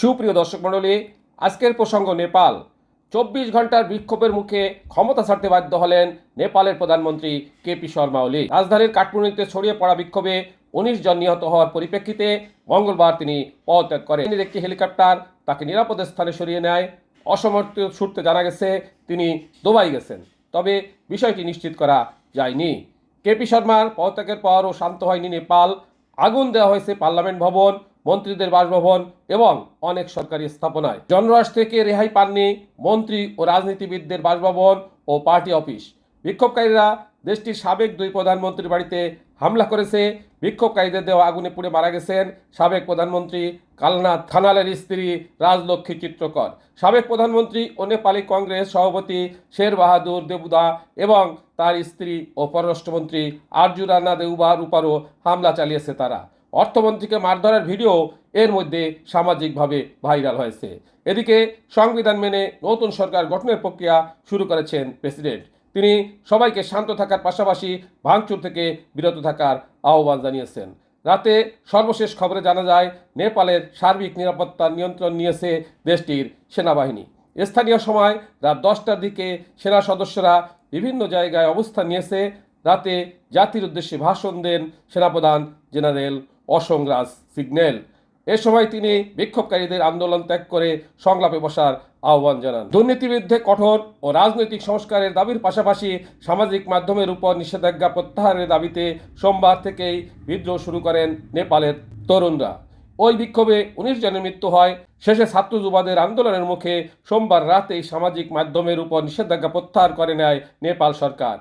সুপ্রিয় দর্শক মণ্ডলী, আজকের প্রসঙ্গ নেপাল। চব্বিশ ঘণ্টার বিক্ষোভের মুখে ক্ষমতা ছাড়তে বাধ্য হলেন নেপালের প্রধানমন্ত্রী কেপি শর্মা ওলি। রাজধানীর কাঠমান্ডুতে ছড়িয়ে পড়া বিক্ষোভে উনিশ জন নিহত হওয়ার পরিপ্রেক্ষিতে মঙ্গলবার তিনি পদত্যাগ করেন। চীনের একটি হেলিকপ্টার তাকে নিরাপদ স্থানে সরিয়ে নেয়। অসমর্থ সূত্রে জানা গেছে, তিনি দুবাই গেছেন। তবে বিষয়টি নিশ্চিত করা যায়নি। কেপি শর্মার পদত্যাগের পরও শান্ত হয়নি নেপাল। আগুন দেওয়া হয়েছে পার্লামেন্ট ভবন, মন্ত্রীদের বাসভবন এবং অনেক সরকারি স্থাপনায়। জনরস থেকে রেহাই পাননি মন্ত্রী ও রাজনীতিবিদদের বাসভবন ও পার্টি অফিস। বিক্ষোভকারীরা দেশটির সাবেক দুই প্রধানমন্ত্রীর বাড়িতে হামলা করেছে। বিক্ষোভকারীদের দেওয়া আগুনে পুড়ে মারা গেছেন সাবেক প্রধানমন্ত্রী কালনাথ খানালের স্ত্রী রাজলক্ষ্মী চিত্রকর। সাবেক প্রধানমন্ত্রী ও নেপালি কংগ্রেস সভাপতি শের বাহাদুর দেবুদা এবং তার স্ত্রী ও পররাষ্ট্রমন্ত্রী আরজু রানা দেউবার উপরও হামলা চালিয়েছে তারা। অর্থমন্ত্রীকে মারধরের ভিডিও এর মধ্যে সামাজিকভাবে ভাইরাল হয়েছে। এদিকে সংবিধান মেনে নতুন সরকার গঠনের প্রক্রিয়া শুরু করেছেন প্রেসিডেন্ট। তিনি সবাইকে শান্ত থাকার পাশাপাশি ভাঙচুর থেকে বিরত থাকার আহ্বান জানিয়েছেন। রাতে সর্বশেষ খবরে জানা যায়, নেপালের সার্বিক নিরাপত্তা নিয়ন্ত্রণ নিয়েছে দেশটির সেনাবাহিনী। স্থানীয় সময় রাত দশটার দিকে সেনা সদস্যরা বিভিন্ন জায়গায় অবস্থান নিয়েছে। রাতে জাতির উদ্দেশ্যে ভাষণ দেন সেনাপ্রধান জেনারেল অসং রাজ সিগন্যাল। এ সময় তিনি বিক্ষোভকারীদের আন্দোলন ত্যাগ করে সংলাপে বসার আহ্বান জানান। দুর্নীতির বিরুদ্ধে কঠোর ও রাজনৈতিক সংস্কারের দাবির পাশাপাশি সামাজিক মাধ্যমের উপর নিষেধাজ্ঞা প্রত্যাহারের দাবিতে সোমবার থেকেই বিদ্রোহ শুরু করেন নেপালের তরুণরা। ওই বিক্ষোভে উনিশ জনের মৃত্যু হয়। শেষে ছাত্র যুবাদের আন্দোলনের মুখে সোমবার রাতেই সামাজিক মাধ্যমের উপর নিষেধাজ্ঞা প্রত্যাহার করে নেয় নেপাল সরকার।